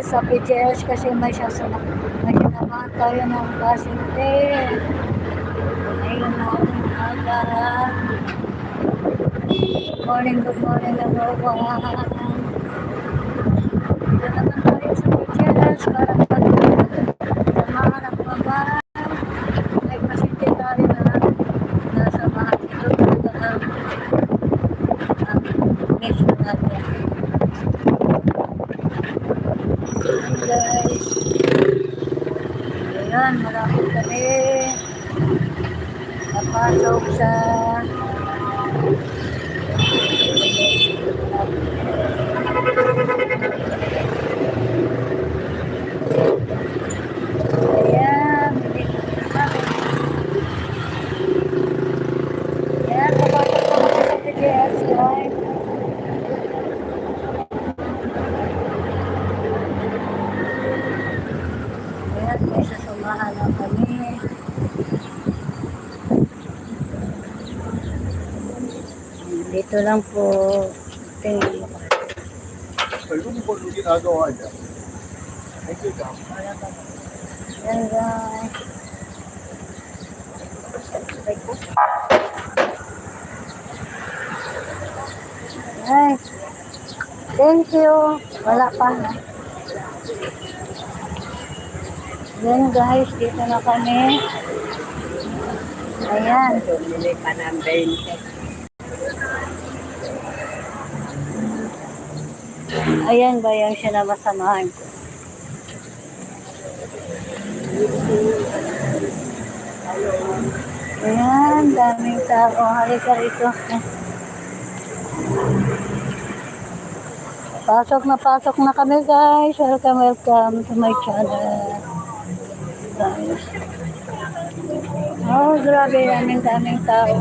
sa PGS kasi may sasama. May sinamahan tayo ng pasyente. Ayun na ang aga. Good morning, good morning everyone. Dito naman tayo sa PGS para samahan ang mga may pasyente tayo na nasa mga ito talaga ang ang mission natin. Ayan guys. Ayan, marami kami. Napasok sa Ayan, dito na kami. Ayan, papasok po kami sa PGS guys. Ayan, may sasamahan na kami. Dito lang po. Tingnan mo. Ano mo po yung ginagawa niya? Thank you, Dam. Ayan guys. Ay, thank you. Wala pa. Yan guys, dito na kami. Ayan. Bumili pa ng 20. Ayan ba yung sinabasamahan ko? Ayan, daming tao. Halika rito. Pasok na pasok na kami guys. Welcome, welcome to my channel. Guys. Oh, grabe. Daming daming tao.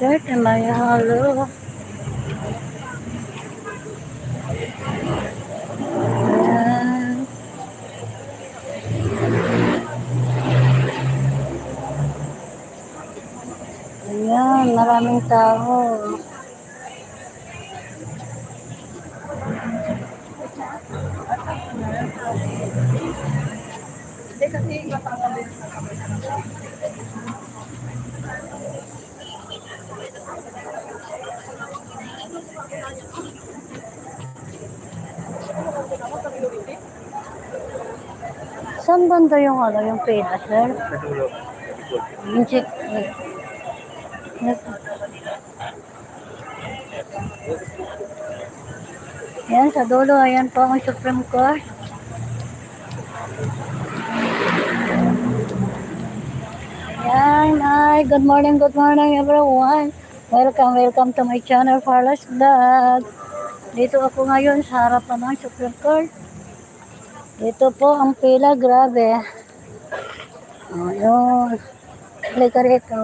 Dirt in my hollow. Ayan, maraming tao. Saan banda yung ano, yung pila, sir? Yung check. Yan, sa dulo, ayan po ang Supreme Court. Yan, ay, good morning, good morning everyone. Welcome, welcome to my channel, Farlas Vlog. Dito ako ngayon sa harapan ng Supreme Court. Ito po ang pila, grabe. O, yun. Halika rito.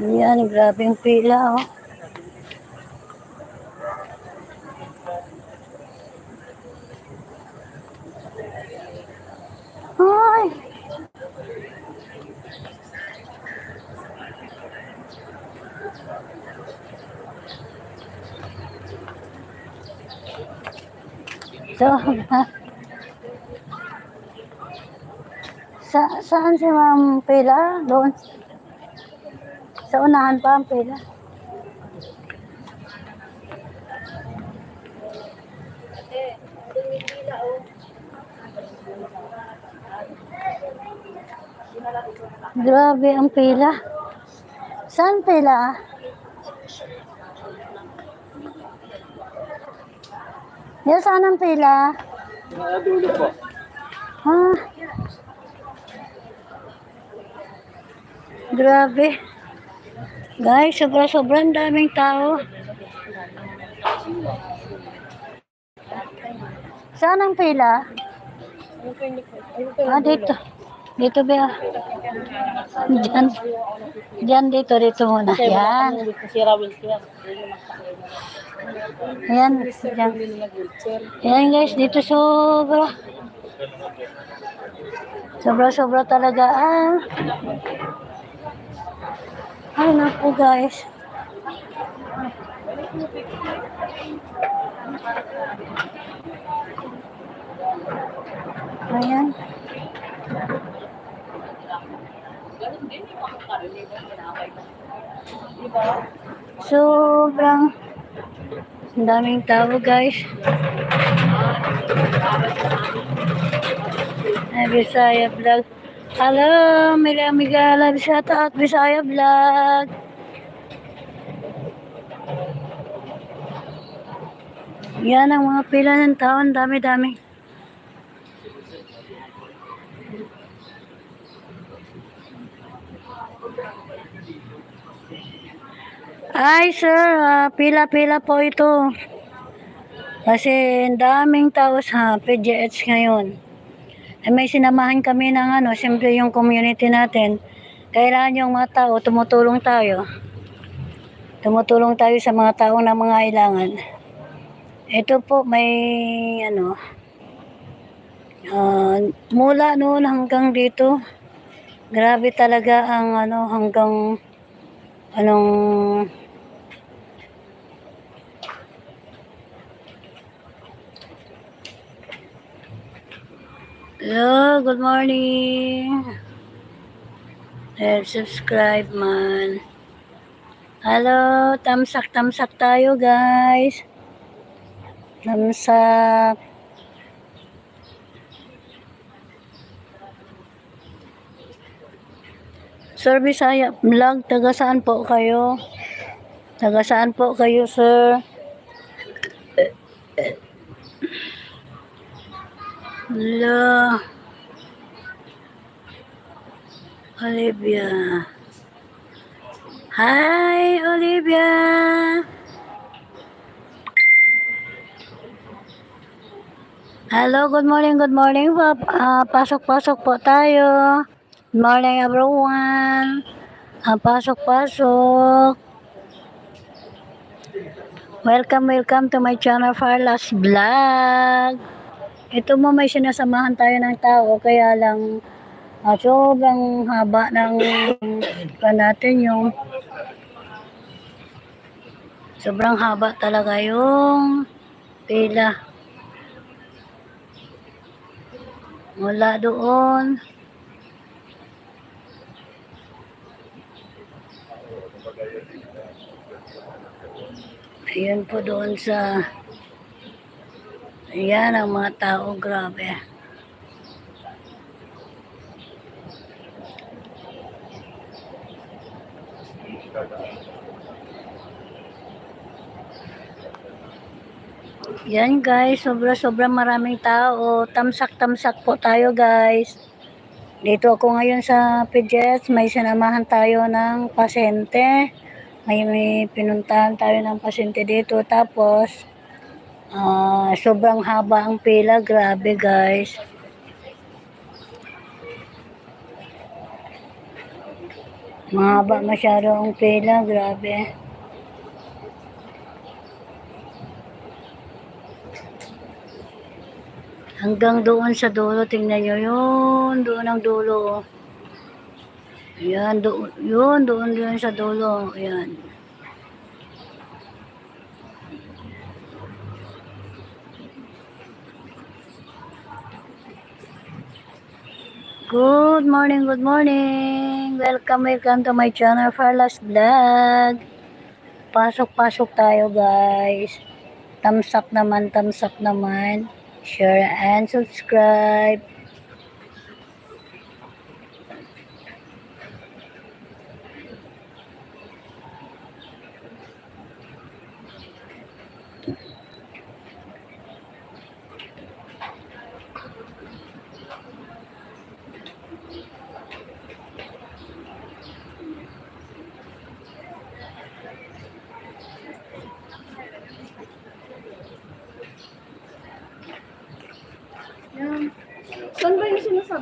Yan, grabe yung pila, oh. Ay! So, sa saan si Ma'am Pila? Doon. Sa unahan pa ang pila. Grabe ang pila. Saan pila? Yan saan ang pila? Nakadulo po. Ha? Grabe. Guys, sobra-sobrang daming tao. Saan ang pila? Ah, dito. Dito ba? Diyan. Diyan, dito, dito muna. Yan. Yan, diyan. Yan guys, dito sobra. Sobra-sobra talaga ah. Ay naku guys. Ayan. Sobrang ang daming tao guys. Ay, Bisaya Vlog. Hello, amiga love shout out Bisaya Vlog. Yan ang mga pila ng tao, ang dami-dami. Ay, sir, ah, pila-pila po ito. Kasi daming tao sa PGH ngayon. Eh, may sinamahan kami ng ano, siyempre yung community natin. Kailangan yung mga tao, tumutulong tayo. Tumutulong tayo sa mga tao na mga kailangan. Ito po may ano, ah, mula noon hanggang dito, grabe talaga ang ano, hanggang anong Hello, good morning. Eh, subscribe man. Hello, tamsak tamsak tayo guys. Tamsak. Sir Bisaya Vlog, taga saan po kayo? Taga saan po kayo, sir? Hello. Olivia. Hi, Olivia. Hello, good morning, good morning po. Ah, pasok-pasok po tayo. Good morning, everyone. Ah, pasok-pasok. Welcome, welcome to my channel for last vlog. Ito mo may sinasamahan tayo ng tao kaya lang ah, sobrang haba ng pa natin yung sobrang haba talaga yung pila. Mula doon. Ayun po doon sa Ayan ang mga tao, grabe. Yan guys, sobra-sobra maraming tao. Tamsak-tamsak po tayo guys. Dito ako ngayon sa PJS, may sinamahan tayo ng pasyente. May, may pinuntahan tayo ng pasyente dito. Tapos, Ah, sobrang haba ang pila, grabe guys. Mahaba masyado ang pila, grabe. Hanggang doon sa dulo, tingnan nyo yun, doon ang dulo. Ayan, doon, yun, doon, doon sa dulo, ayan. Good morning, good morning. Welcome, welcome to my channel for last vlog. Pasok-pasok tayo guys. Up naman, up naman. Share and subscribe.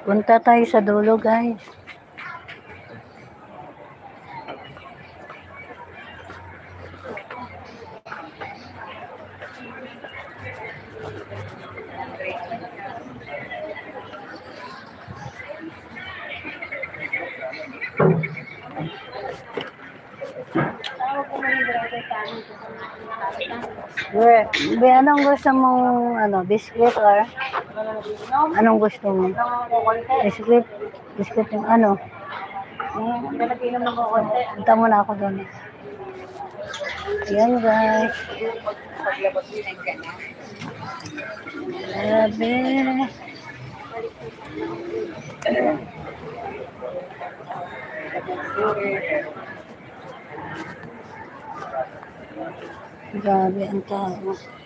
Punta tayo sa dulo, guys. Be, anong gusto mong, ano, biscuit or? Anong gusto mo? Biscuit? Biscuit yung ano? Punta muna ako doon. Ayan guys. Grabe. Grabe ang tao.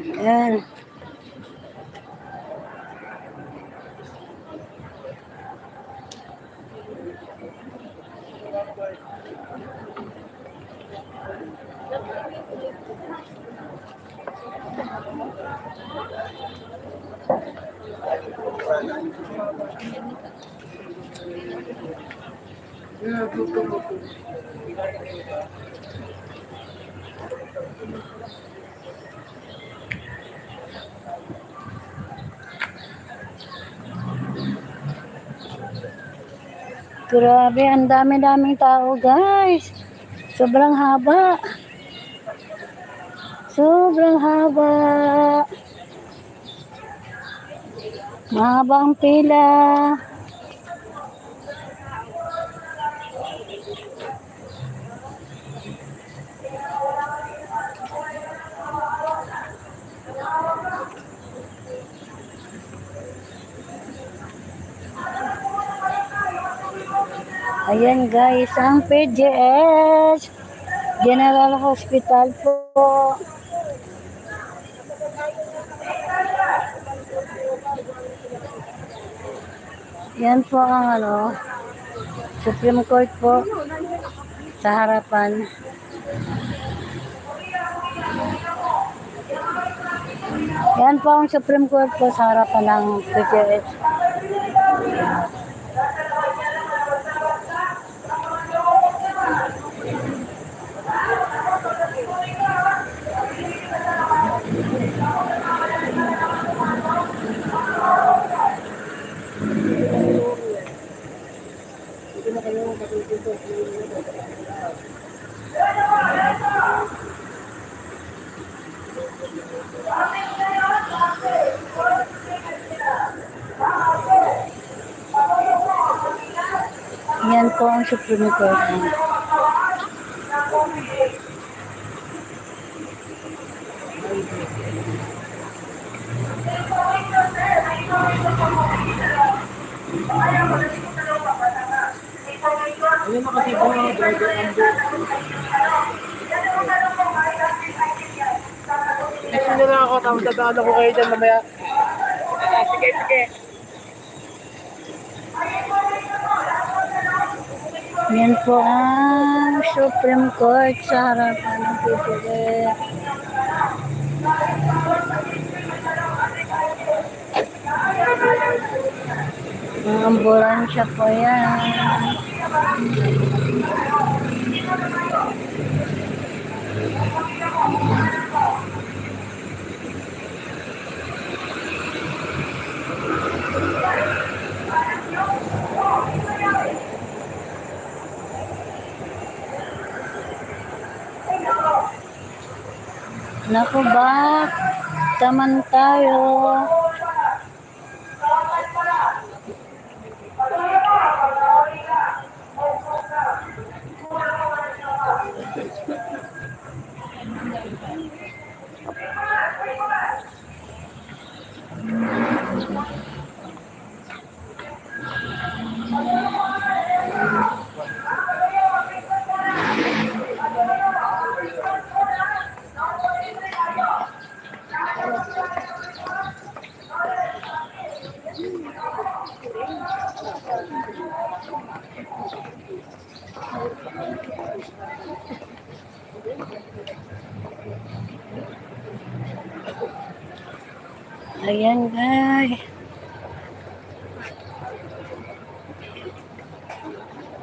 Ayan. Grabe, ang dami-daming tao, guys. Sobrang haba. Sobrang haba. Mahaba ang pila. Ayan guys, ang PGS General Hospital po. Yan po ang ano, Supreme Court po sa harapan. Yan po ang Supreme Court po sa harapan ng PGS. Yan po ang Supreme Court. Ayun na kasi po mga driver ang Next na lang ako, tapos dadaan ako kayo dyan mamaya. Sige, sige. Yan po ang Supreme Court sa harapan ng PPF. Ang ambulansya po yan. Naku ba? Taman tayo.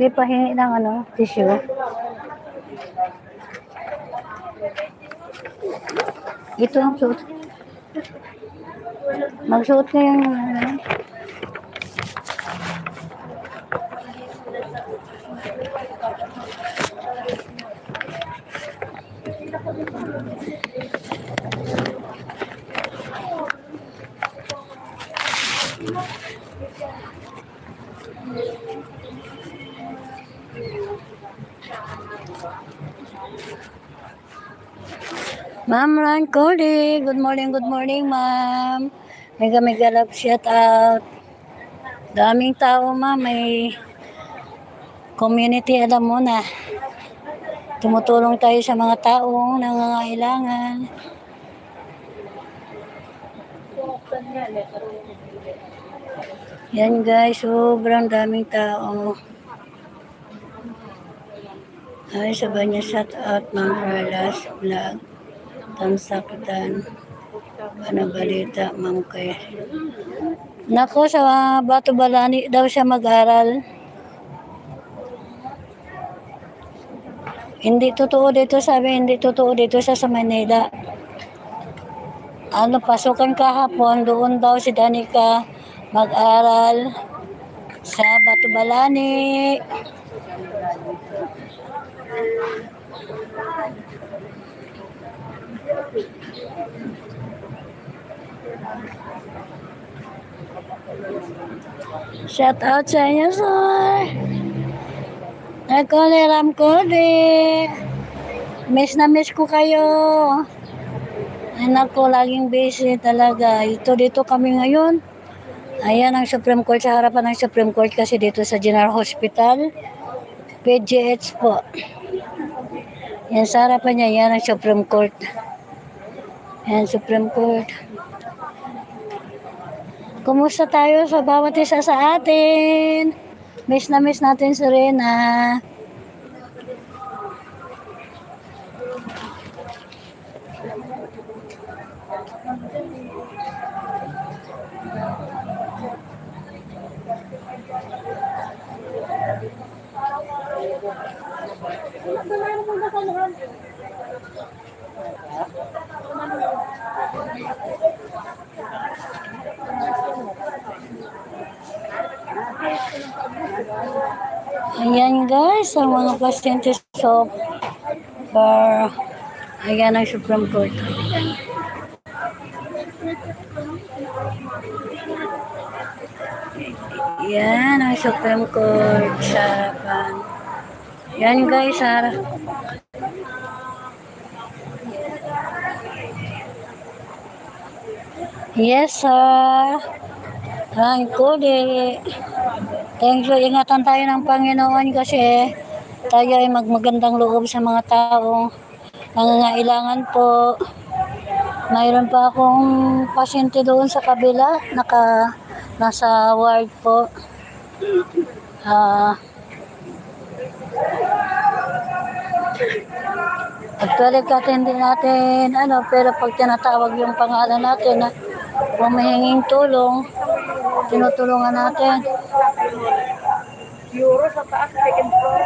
Di pa hingi ng ano, tissue. Ito ang suot. Magsuot na yung ano. Ma'am Ran Cody, good morning, good morning, ma'am. Mega mega love shout out. Daming tao, ma'am. May community, alam mo na. Tumutulong tayo sa mga taong nangangailangan. Yan guys, sobrang daming tao. Ay, sabay niya shout out, Ma'am Perlas Vlog. Tamsakitan. Ano balita, Ma'am Kay. Nako, sa Bato Balani daw siya mag-aral. Hindi totoo dito, sabi, hindi totoo dito siya sa Manila. Ano, pasukan kahapon, doon daw si Danica mag-aral sa Bato Balani. Shout out sa inyo, sir. Ako ni Ram Cody. Miss na miss ko kayo. Anak ko, laging busy talaga. Ito dito kami ngayon. Ayan ang Supreme Court sa harapan ng Supreme Court kasi dito sa General Hospital. PGH po. Yan sa harapan niya, yan ang Supreme Court. Yan, Supreme Court. Kumusta tayo sa bawat isa sa atin? Miss na miss natin si Rena. Ayan guys, ang mga pasyente so bar ayan ang Supreme Court. Yan ang Supreme Court sa harapan. Yan guys, harap. Yes, sir. Thank you. Thank you. Ingatan tayo ng Panginoon kasi tayo ay magmagandang loob sa mga tao. Nangangailangan po. Mayroon pa akong pasyente doon sa kabila. Naka, nasa ward po. Ah, Actually, katindi natin, ano, pero pag tinatawag yung pangalan natin na humihinging tulong, tinutulungan natin. Euro sa taas, second floor.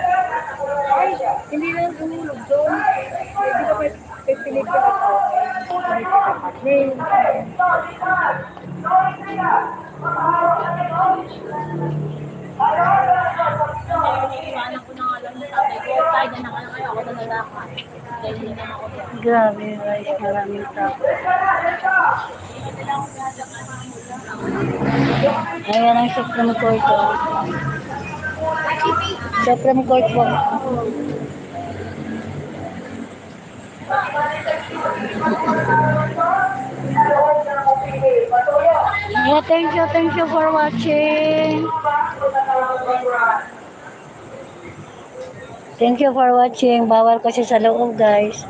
Ay, hindi na tumulog doon. Hindi na may pipilitin ako. May Grabe guys, maraming tao. Ayan ang Supreme Court. oh. Supreme Court po. Yeah, thank you, thank you for watching. Thank you for watching. Bawal kasi sa loob, guys.